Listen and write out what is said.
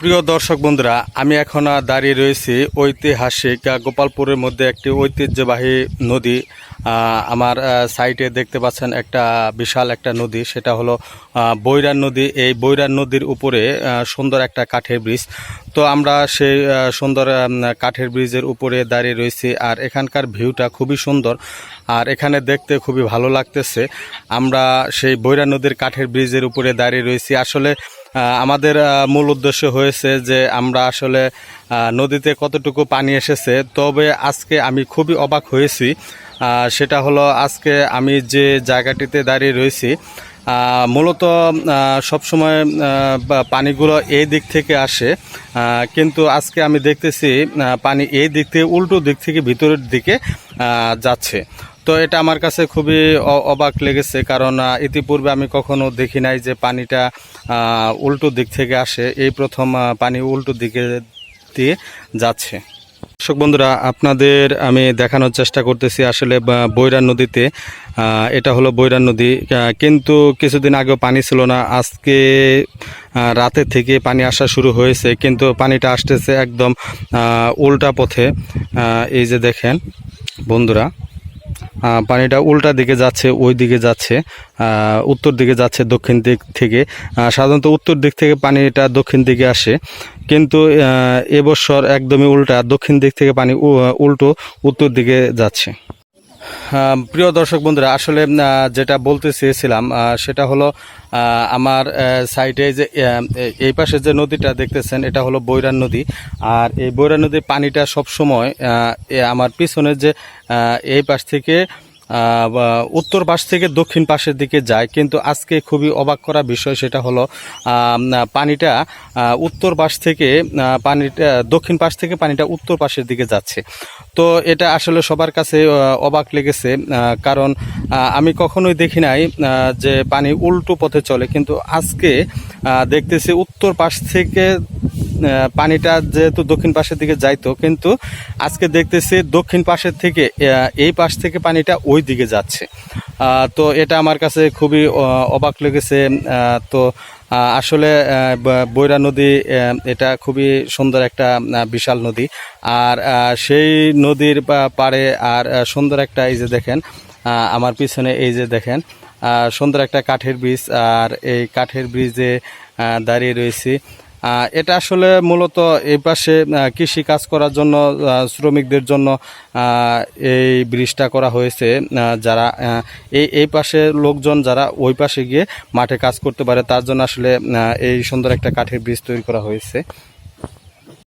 প্রিয় দর্শক বন্ধুরা, আমি এখন দাঁড়িয়ে রয়েছি ঐতিহাসিক গোপালপুরের মধ্যে একটি ঐতিহ্যবাহী নদী। আমার সাইটে দেখতে পাচ্ছেন একটা বিশাল একটা নদী, সেটা হলো বৈরান নদী। এই বৈরান নদীর উপরে সুন্দর একটা কাঠের ব্রিজ। তো আমরা সেই সুন্দর কাঠের ব্রিজের উপরে দাঁড়িয়ে রয়েছি আর এখানকার ভিউটা খুবই সুন্দর আর এখানে দেখতে খুবই ভালো লাগতেছে। আমরা সেই বৈরান নদীর কাঠের ব্রিজের উপরে দাঁড়িয়ে রয়েছি। আসলে আমাদের মূল উদ্দেশ্য হয়েছে যে আমরা আসলে নদীতে কতটুকু পানি এসেছে। তবে আজকে আমি খুবই অবাক হয়েছি। সেটা হলো আজকে আমি যে জায়গাটিতে দাঁড়িয়ে রয়েছি মূলত সবসময় পানিগুলো এই দিক থেকে আসে। কিন্তু আজকে আমি দেখতেছি পানি এই দিক থেকে, উল্টো দিক থেকে ভিতরের দিকে যাচ্ছে। তো এটা আমার কাছে খুবই অবাক লেগেছে কারণ ইতিপূর্বে আমি কখনো দেখি নাই যে পানিটা উল্টো দিক থেকে আসে। এই প্রথম পানি উল্টো দিকে দিয়ে যাচ্ছে। দর্শক বন্ধুরা, আপনাদের আমি দেখানোর চেষ্টা করতেছি আসলে বৈরান নদীতে। এটা হলো বৈরান নদী। কিন্তু কিছুদিন আগেও পানি ছিল না। আজকে রাতে থেকে পানি আসা শুরু হয়েছে, কিন্তু পানিটা আসতেছে একদম উল্টা পথে। এই যে দেখেন বন্ধুরা পানিটা উল্টা দিকে যাচ্ছে, ওই দিকে যাচ্ছে উত্তর দিকে যাচ্ছে দক্ষিণ দিক থেকে। সাধারণত উত্তর দিক থেকে পানিটা দক্ষিণ দিকে আসে। কিন্তু এবছর একদমই উল্টা, দক্ষিণ দিক থেকে পানি উল্টো উত্তর দিকে যাচ্ছে। প্রিয় দর্শক বন্ধুরা, আসলে যেটা বলতে চেয়েছিলাম সেটা হলো আমার সাইডে যে এই পাশে যে নদীটা দেখতেছেন, এটা হলো বৈরান নদী। আর এই বৈরান নদীর পানিটা সবসময় সময় আমার পিছনের যে এই পাশ থেকে উত্তর পাশ থেকে দক্ষিণ পাশের দিকে যায়। কিন্তু আজকে খুবই অবাক করা বিষয় সেটা হলো পানিটা উত্তর পাশ থেকে পানিটা, দক্ষিণ পাশ থেকে পানিটা উত্তর পাশের দিকে যাচ্ছে। তো এটা আসলে সবার কাছে অবাক লেগেছে কারণ আমি কখনোই দেখি নাই যে পানি উল্টো পথে চলে। কিন্তু আজকে দেখতেছি উত্তর পাশ থেকে পানিটা যেহেতু দক্ষিণ পাশের দিকে যাইতো, কিন্তু আজকে দেখতেছি দক্ষিণ পাশের থেকে এই পাশ থেকে পানিটা ওই দিকে যাচ্ছে। তো এটা আমার কাছে খুবই অবাক লেগেছে। তো আসলে বৈরা নদী এটা খুবই সুন্দর একটা বিশাল নদী। আর সেই নদীর পাড়ে আর সুন্দর একটা এই যে দেখেন আমার পিছনে এই যে দেখেন সুন্দর একটা কাঠের ব্রিজ। আর এই কাঠের ব্রিজে দাঁড়িয়ে রয়েছি। এটা আসলে মূলত এই পাশে কৃষি কাজ করার জন্য শ্রমিকদের জন্য এই ব্রিজটা করা হয়েছে যারা এই এই পাশে লোকজন যারা ওই পাশে গিয়ে মাঠে কাজ করতে পারে, তার জন্য আসলে এই সুন্দর একটা কাঠের ব্রিজ তৈরি করা হয়েছে।